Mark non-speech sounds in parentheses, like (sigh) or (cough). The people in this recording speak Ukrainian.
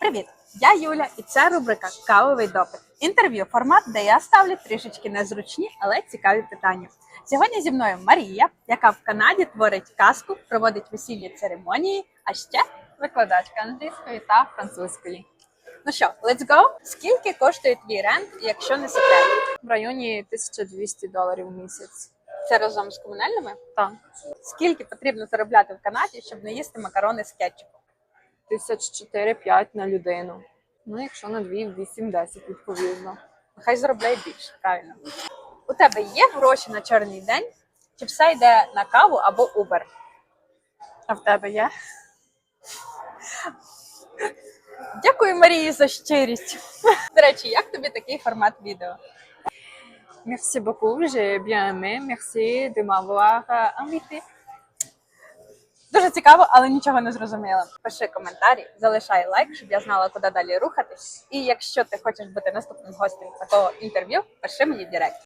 Привіт! Я Юля, і це рубрика Кавовий допит. Інтерв'ю формат, де я ставлю трішечки незручні, але цікаві питання. Сьогодні зі мною Марія, яка в Канаді творить казку, проводить весільні церемонії, а ще Викладачка англійської та французької. ну що, let's go! Скільки коштує твій рент, якщо не секрет? В районі 1200 доларів в місяць. Це разом з комунальними? Так, Скільки потрібно заробляти в Канаді, щоб не їсти макарони з кетчупом? Тисяч 4-5 на людину. Ну, якщо на 2, 8-10 відповідно. Нехай заробляє більше, правильно. У тебе є гроші на чорний день, чи все йде на каву або Uber? А в тебе є? Дякую Марії за щирість. (laughs) До речі, як тобі такий формат відео? Merci beaucoup, j'ai bien aimé. Merci de m'avoir invité. Цікаво, але нічого не зрозуміла. Пиши коментарі, залишай лайк, щоб я знала, куди далі рухатись. І якщо ти хочеш бути наступним гостем такого інтерв'ю, пиши мені в директ.